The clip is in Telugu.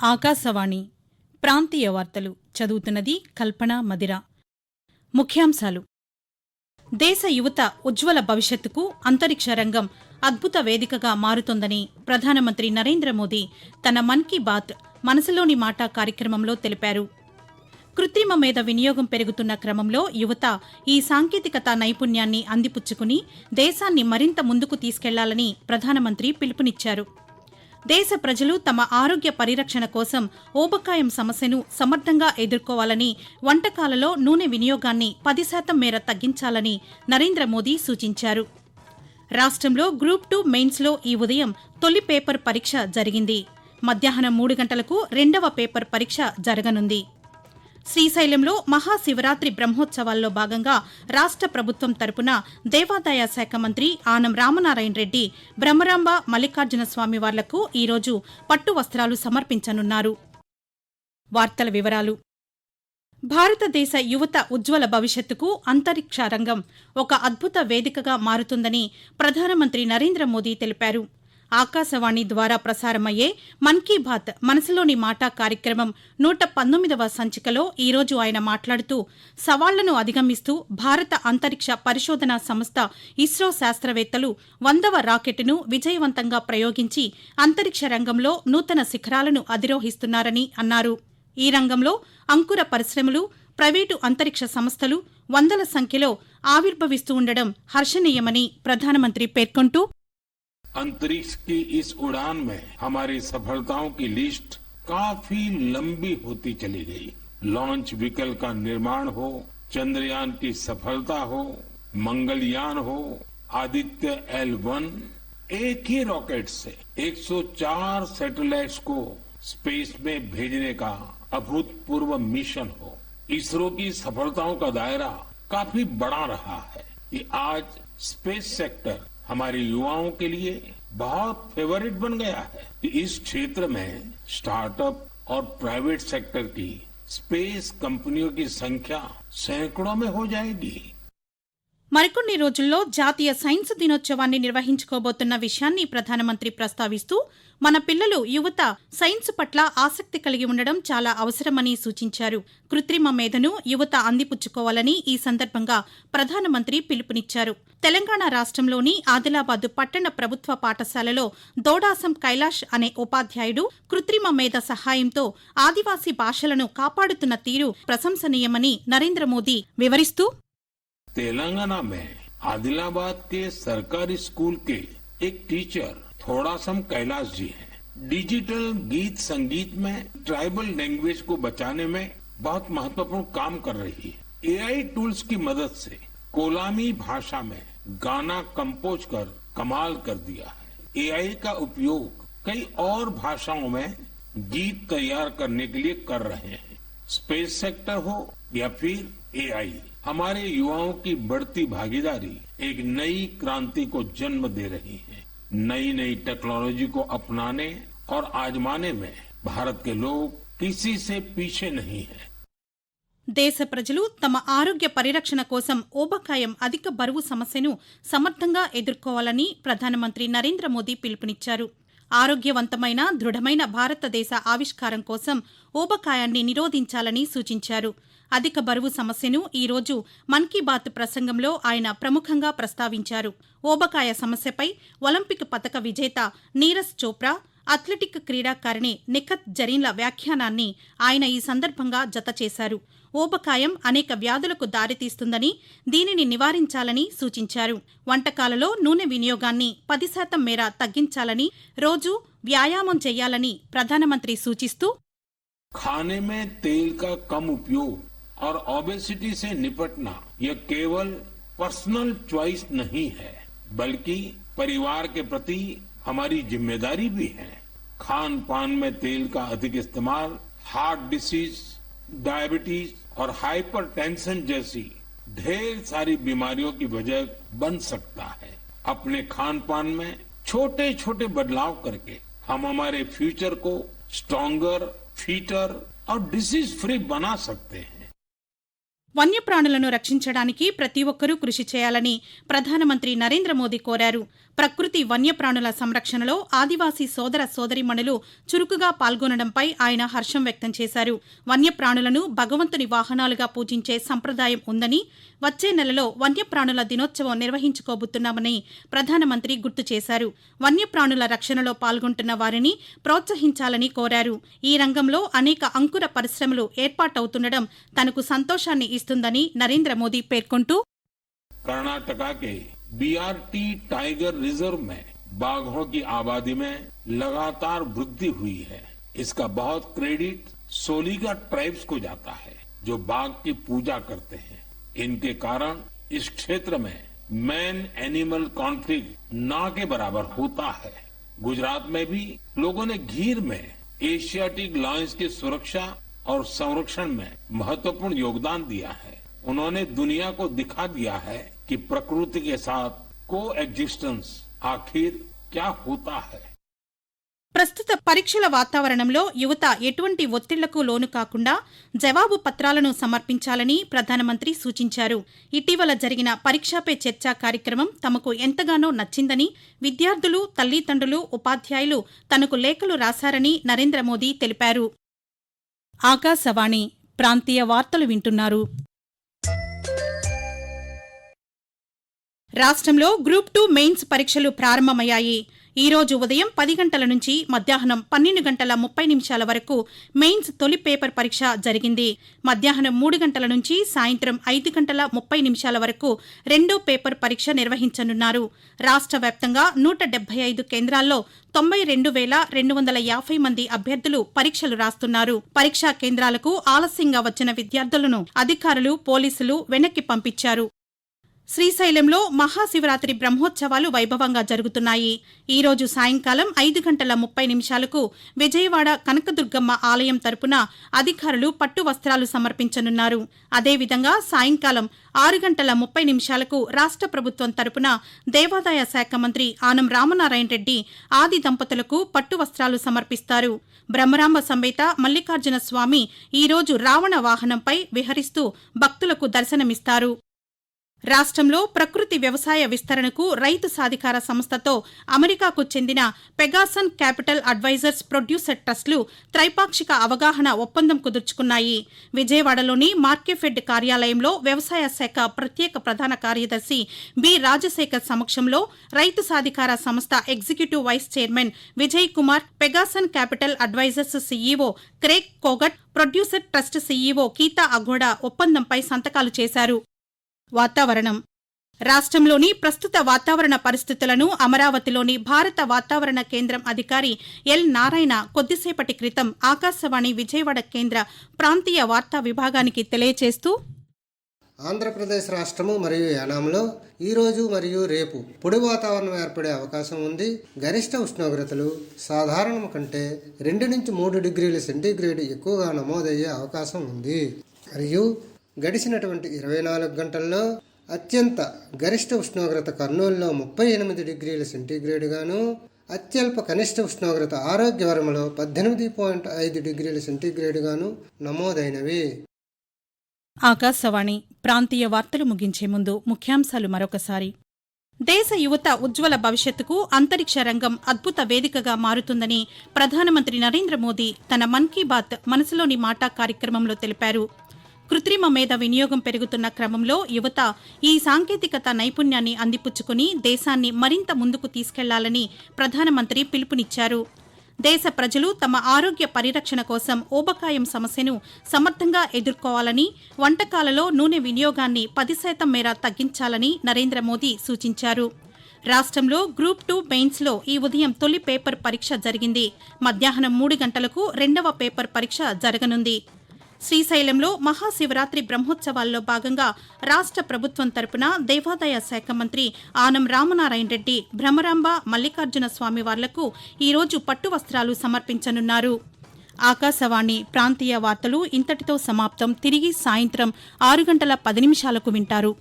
ఆకాశవాణి ప్రాంతీయ వార్తలు చదువుతున్నది కల్పన మదిర. ముఖ్యాంశాలు. దేశ యువత ఉజ్వల భవిష్యత్తుకు అంతరిక్ష రంగం అద్భుత వేదికగా మారుతోందని ప్రధానమంత్రి నరేంద్ర మోదీ తన మన్ కీ బాత్ మనసులోని మాట కార్యక్రమంలో తెలిపారు. కృత్రిమ మేధ వినియోగం పెరుగుతున్న క్రమంలో యువత ఈ సాంకేతికత నైపుణ్యాన్ని అందిపుచ్చుకుని దేశాన్ని మరింత ముందుకు తీసుకెళ్ళాలని ప్రధానమంత్రి పిలుపునిచ్చారు. దేశ ప్రజలు తమ ఆరోగ్య పరిరక్షణ కోసం ఊబకాయం సమస్యను సమర్థంగా ఎదుర్కోవాలని వంటకాలలో నూనె వినియోగాన్ని పది శాతం మేర తగ్గించాలని నరేంద్ర మోదీ సూచించారు. రాష్ట్రంలో గ్రూప్ టూ మెయిన్స్లో ఈ ఉదయం తొలి పేపర్ పరీక్ష జరిగింది. మధ్యాహ్నం మూడు గంటలకు రెండవ పేపర్ పరీక్ష జరగనుంది. శ్రీశైలంలో మహాశివరాత్రి బ్రహ్మోత్సవాల్లో భాగంగా రాష్ట్ర ప్రభుత్వం తరపున దేవాదాయ శాఖ మంత్రి ఆనం రామనారాయణ రెడ్డి బ్రహ్మరాంబ మల్లికార్జున స్వామి వార్లకు ఈరోజు పట్టు వస్త్రాలు సమర్పించనున్నారు. వార్తల వివరాలు. భారతదేశ యువత ఉజ్వల భవిష్యత్తుకు అంతరిక్ష రంగం ఒక అద్భుత వేదికగా మారుతుందని ప్రధానమంత్రి నరేంద్ర మోదీ తెలిపారు. ఆకాశవాణి ద్వారా ప్రసారమయ్యే మన్ కీ బాత్ మనసులోని మాట కార్యక్రమం నూట పంతొమ్మిదవ సంచికలో ఈరోజు ఆయన మాట్లాడుతూ సవాళ్ళను అధిగమిస్తూ భారత అంతరిక్ష పరిశోధనా సంస్థ ఇస్రో శాస్త్రవేత్తలు వందవ రాకెట్ను విజయవంతంగా ప్రయోగించి అంతరిక్ష రంగంలో నూతన శిఖరాలను అధిరోహిస్తున్నారని అన్నారు. ఈ రంగంలో అంకుర పరిశ్రమలు ప్రైవేటు అంతరిక్ష సంస్థలు వందల సంఖ్యలో ఆవిర్భవిస్తూ ఉండడం హర్షణీయమని ప్రధానమంత్రి పేర్కొంటూ अंतरिक्ष की इस उड़ान में हमारी सफलताओं की लिस्ट काफ़ी लंबी होती चली गई। लॉन्च व्हीकल का निर्माण हो, चंद्रयान की सफलता हो, मंगलयान हो, आदित्य एल वन, एक ही रॉकेट से 104 सैटेलाइट्स को स्पेस में भेजने का अभूतपूर्व मिशन हो। इसरो की सफलताओं का दायरा काफ़ी बड़ा रहा है कि आज स्पेस सेक्टर हमारे युवाओं के लिए बहुत फेवरेट बन गया है कि इस क्षेत्र में स्टार्टअप और प्राइवेट सेक्टर की स्पेस कंपनियों की संख्या सैकड़ों में हो जाएगी। మరికొన్ని రోజుల్లో జాతీయ సైన్స్ దినోత్సవాన్ని నిర్వహించుకోబోతున్న విషయాన్ని ప్రధానమంత్రి ప్రస్తావిస్తూ మన పిల్లలు యువత సైన్స్ పట్ల ఆసక్తి కలిగి ఉండడం చాలా అవసరమని సూచించారు. కృత్రిమ మేధను యువత అందిపుచ్చుకోవాలని ఈ సందర్భంగా ప్రధానమంత్రి పిలుపునిచ్చారు. తెలంగాణ రాష్ట్రంలోని ఆదిలాబాద్ పట్టణ ప్రభుత్వ పాఠశాలలో దోడాసం కైలాష్ అనే ఉపాధ్యాయుడు కృత్రిమ మేధ సహాయంతో ఆదివాసీ భాషలను కాపాడుతున్న తీరు ప్రశంసనీయమని నరేంద్ర మోదీ వివరిస్తూ तेलंगाना में आदिलाबाद के सरकारी स्कूल के एक टीचर थोड़ासम कैलाश जी हैं। डिजिटल गीत संगीत में ट्राइबल लैंग्वेज को बचाने में बहुत महत्वपूर्ण काम कर रही है। एआई टूल्स की मदद से कोलामी भाषा में गाना कंपोज कर कमाल कर दिया है। एआई का उपयोग कई और भाषाओं में गीत तैयार करने के लिए कर रहे हैं। स्पेस सेक्टर हो या फिर एआई। हमारे युवाओं की बढ़ती भागीदारी एक नई क्रांति को जन्म दे रही है नई नई टेक्नोलॉजी को अपनाने और आजमाने में भारत के लोग किसी से पीछे नहीं है దేశ ప్రజలు తమ ఆరోగ్య పరిరక్షణ కోసం ఊబకాయం అధిక బరువు సమస్యను సమర్థంగా ఎదుర్కోవాలని ప్రధానమంత్రి నరేంద్ర మోదీ పిలుపునిచ్చారు ఆరోగ్యవంతమైన దృఢమైన భారతదేశ ఆవిష్కారం కోసం ఊబకాయాన్ని నిరోధించాలని సూచించారు అధిక బరువు సమస్యను ఈరోజు మన్ కీ బాత్ ప్రసంగంలో ఆయన ప్రముఖంగా ప్రస్తావించారు. ఓబకాయ సమస్యపై ఒలింపిక్ పతక విజేత నీరజ్ చోప్రా అథ్లెటిక్ క్రీడాకారిణి నిఖత్ జరీన్ల వ్యాఖ్యానాన్ని ఆయన ఈ సందర్భంగా జతచేశారు ఓబకాయం అనేక వ్యాధులకు దారితీస్తుందని దీనిని నివారించాలని సూచించారు. వంటకాలలో నూనె వినియోగాన్ని పది శాతం మేర తగ్గించాలని రోజూ వ్యాయామం చేయాలని ప్రధానమంత్రి సూచిస్తూ और ओबेसिटी से निपटना, यह केवल पर्सनल च्वाइस नहीं है, बल्कि परिवार के प्रति हमारी ज़िम्मेदारी भी है। खान पान में तेल का अधिक इस्तेमाल हार्ट डिसीज डायबिटीज़ और हाइपरटेंशन जैसी ढेर सारी बीमारियों की वजह बन सकता है। अपने खान पान में छोटे छोटे बदलाव करके हम हमारे फ्यूचर को स्ट्रॉन्गर फिटर और डिसीज फ्री बना सकते हैं। వన్యప్రాణులను రక్షించడానికి ప్రతి ఒక్కరూ కృషి చేయాలని ప్రధానమంత్రి నరేంద్ర మోదీ కోరారు. ప్రకృతి వన్యప్రాణుల సంరక్షణలో ఆదివాసీ సోదర సోదరిమణులు చురుకుగా పాల్గొనడంపై ఆయన హర్షం వ్యక్తం చేశారు. వన్యప్రాణులను భగవంతుని వాహనాలుగా పూజించే సంప్రదాయం ఉందని వచ్చే నెలలో వన్యప్రాణుల దినోత్సవం నిర్వహించుకోబోతున్నామని ప్రధానమంత్రి గుర్తు చేశారు. వన్యప్రాణుల రక్షణలో పాల్గొంటున్న వారిని ప్రోత్సహించాలని కోరారు. ఈ రంగంలో అనేక అంకుర పరిశ్రమలు ఏర్పాటవుతుండడం తనకు సంతోషాన్ని ఇస్తుందని నరేంద్ర మోదీ పేర్కొంటూ कर्नाटका के बीआरटी टाइगर रिजर्व में बाघों की आबादी में लगातार वृद्धि हुई है इसका बहुत क्रेडिट सोलीगा ट्राइब्स को जाता है जो बाघ की पूजा करते हैं इनके कारण इस क्षेत्र में मैन एनिमल कॉन्फ्लिक्ट ना के बराबर होता है गुजरात में भी लोगों ने घीर में एशियाटिक लॉयंस की सुरक्षा और संरक्षण में महत्वपूर्ण योगदान दिया है उन्होंने दुनिया को दिखा दिया है कि प्रकृति के साथ को एग्जिस्टेंस आखिर क्या होता है ప్రస్తుత పరీక్షల వాతావరణంలో యువత ఎటువంటి ఒత్తిళ్లకు లోను కాకుండా జవాబు పత్రాలను సమర్పించాలని ప్రధానమంత్రి సూచించారు ఇటీవల జరిగిన పరీక్షాపై చర్చ కార్యక్రమం తమకు ఎంతగానో నచ్చిందని విద్యార్థులు తల్లిదండ్రులు ఉపాధ్యాయులు తనకు లేఖలు రాశారని నరేంద్ర మోదీ తెలిపారు ఆకాశవాణి ప్రాంతీయ వార్తలు వింటున్నారు. రాష్ట్రంలో గ్రూప్ టూ మెయిన్స్ పరీక్షలు ప్రారంభమయ్యాయి. ఈ రోజు ఉదయం పది గంటల నుంచి మధ్యాహ్నం పన్నెండు గంటల ముప్పై నిమిషాల వరకు మెయిన్స్ తొలి పేపర్ పరీక్ష జరిగింది. మధ్యాహ్నం మూడు గంటల నుంచి సాయంత్రం ఐదు గంటల ముప్పై నిమిషాల వరకు రెండో పేపర్ పరీక్ష నిర్వహించనున్నారు. రాష్ట్ర వ్యాప్తంగా నూట డెబ్బై ఐదు కేంద్రాల్లో తొంభై రెండు వేల రెండు వందల యాభై మంది అభ్యర్థులు పరీక్షలు రాస్తున్నారు. పరీక్షా కేంద్రాలకు ఆలస్యంగా వచ్చిన విద్యార్థులను అధికారులు పోలీసులు వెనక్కి పంపించారు. శ్రీశైలంలో మహాశివరాత్రి బ్రహ్మోత్సవాలు వైభవంగా జరుగుతున్నాయి. ఈ రోజు సాయంకాలం ఐదు గంటల ముప్పై నిమిషాలకు విజయవాడ కనకదుర్గమ్మ ఆలయం తరపున అధికారులు పట్టు వస్త్రాలు సమర్పించనున్నారు. అదేవిధంగా సాయంకాలం ఆరు గంటల ముప్పై నిమిషాలకు రాష్ట్ర ప్రభుత్వం తరపున దేవాదాయ శాఖ మంత్రి ఆనం రామనారాయణ రెడ్డి ఆది దంపతులకు పట్టు వస్త్రాలు సమర్పిస్తారు. బ్రహ్మరాంబ సమేత మల్లికార్జున స్వామి ఈరోజు రావణ వాహనంపై విహరిస్తూ భక్తులకు దర్శనమిస్తారు. రాష్ట్రంలో ప్రకృతి వ్యవసాయ విస్తరణకు రైతు సాధికార సంస్థతో అమెరికాకు చెందిన పెగాసన్ క్యాపిటల్ అడ్వైజర్స్ ప్రొడ్యూసర్ ట్రస్టులు త్రైపాక్షిక అవగాహన ఒప్పందం కుదుర్చుకున్నాయి. విజయవాడలోని మార్కెఫెడ్ కార్యాలయంలో వ్యవసాయ శాఖ ప్రత్యేక ప్రధాన కార్యదర్శి బి. రాజశేఖర్ సమక్షంలో రైతు సాధికార సంస్థ executive vice chairman Vijay Kumar Pegasus capital advisors CEO Craig Cogut producer trust CEO Geeta Aghoda ఒప్పందంపై సంతకాలు చేశారు. వాతావరణం. రాష్ట్రంలోని ప్రస్తుత వాతావరణ పరిస్థితులను అమరావతిలోని భారత వాతావరణ కేంద్రం అధికారి ఎల్ నారాయణ కొద్దిసేపటి క్రితం ఆకాశవాణి విజయవాడ కేంద్ర ప్రాంతీయ వార్తా విభాగానికి తెలియజేస్తూ ఆంధ్రప్రదేశ్ రాష్ట్రము మరియు యానాంలో ఈరోజు మరియు రేపు పొడి వాతావరణం ఏర్పడే అవకాశం ఉంది. గరిష్ట ఉష్ణోగ్రతలు సాధారణం కంటే రెండు నుంచి మూడు డిగ్రీల సెంటీగ్రేడ్ ఎక్కువగా నమోదయ్యే అవకాశం ఉంది. మరియు గడిచినటువంటి ఇరవై నాలుగు గంటల్లో అత్యంత గరిష్ట ఉష్ణోగ్రత కర్నూలులో ముప్పై ఎనిమిది డిగ్రీల సెంటీగ్రేడ్గాను అత్యల్ప కనిష్ట ఉష్ణోగ్రత ఆరోగ్యవరంలో పద్దెనిమిది పాయింట్ ఐదు డిగ్రీల సెంటీగ్రేడ్గాను నమోదైనవి. ఆకాశవాణి ప్రాంతీయ వార్తలు ముగించే ముందు ముఖ్యాంశాలు మరొకసారి. దేశ యువత ఉజ్వల భవిష్యత్తుకు అంతరిక్ష రంగం అద్భుత వేదికగా మారుతుందని ప్రధానమంత్రి నరేంద్ర మోదీ తన మన్ కీ బాత్ మనసులోని మాట కార్యక్రమంలో తెలిపారు. కృత్రిమ మేధ వినియోగం పెరుగుతున్న క్రమంలో యువత ఈ సాంకేతికత నైపుణ్యాన్ని అందిపుచ్చుకుని దేశాన్ని మరింత ముందుకు తీసుకెళ్ళాలని ప్రధానమంత్రి పిలుపునిచ్చారు. దేశ ప్రజలు తమ ఆరోగ్య పరిరక్షణ కోసం ఊబకాయం సమస్యను సమర్థంగా ఎదుర్కోవాలని వంటకాలలో నూనె వినియోగాన్ని పది శాతం మేర తగ్గించాలని నరేంద్ర మోదీ సూచించారు. రాష్ట్రంలో గ్రూప్ టూ మెయిన్స్లో ఈ ఉదయం తొలి పేపర్ పరీక్ష జరిగింది. మధ్యాహ్నం మూడు గంటలకు రెండవ పేపర్ పరీక్ష జరగనుంది. శ్రీశైలంలో మహాశివరాత్రి బ్రహ్మోత్సవాల్లో భాగంగా రాష్ట్ర ప్రభుత్వం తరపున దేవాదాయ శాఖ మంత్రి ఆనం రామనారాయణ రెడ్డి భ్రమరాంబ మల్లికార్జున స్వామి వార్లకు ఈరోజు పట్టు వస్త్రాలు సమర్పించనున్నారు. ఆకాశవాణి ప్రాంతీయ వార్తలు ఇంతటితో సమాప్తం. తిరిగి సాయంత్రం ఆరు గంటల పది నిమిషాలకు వింటారు.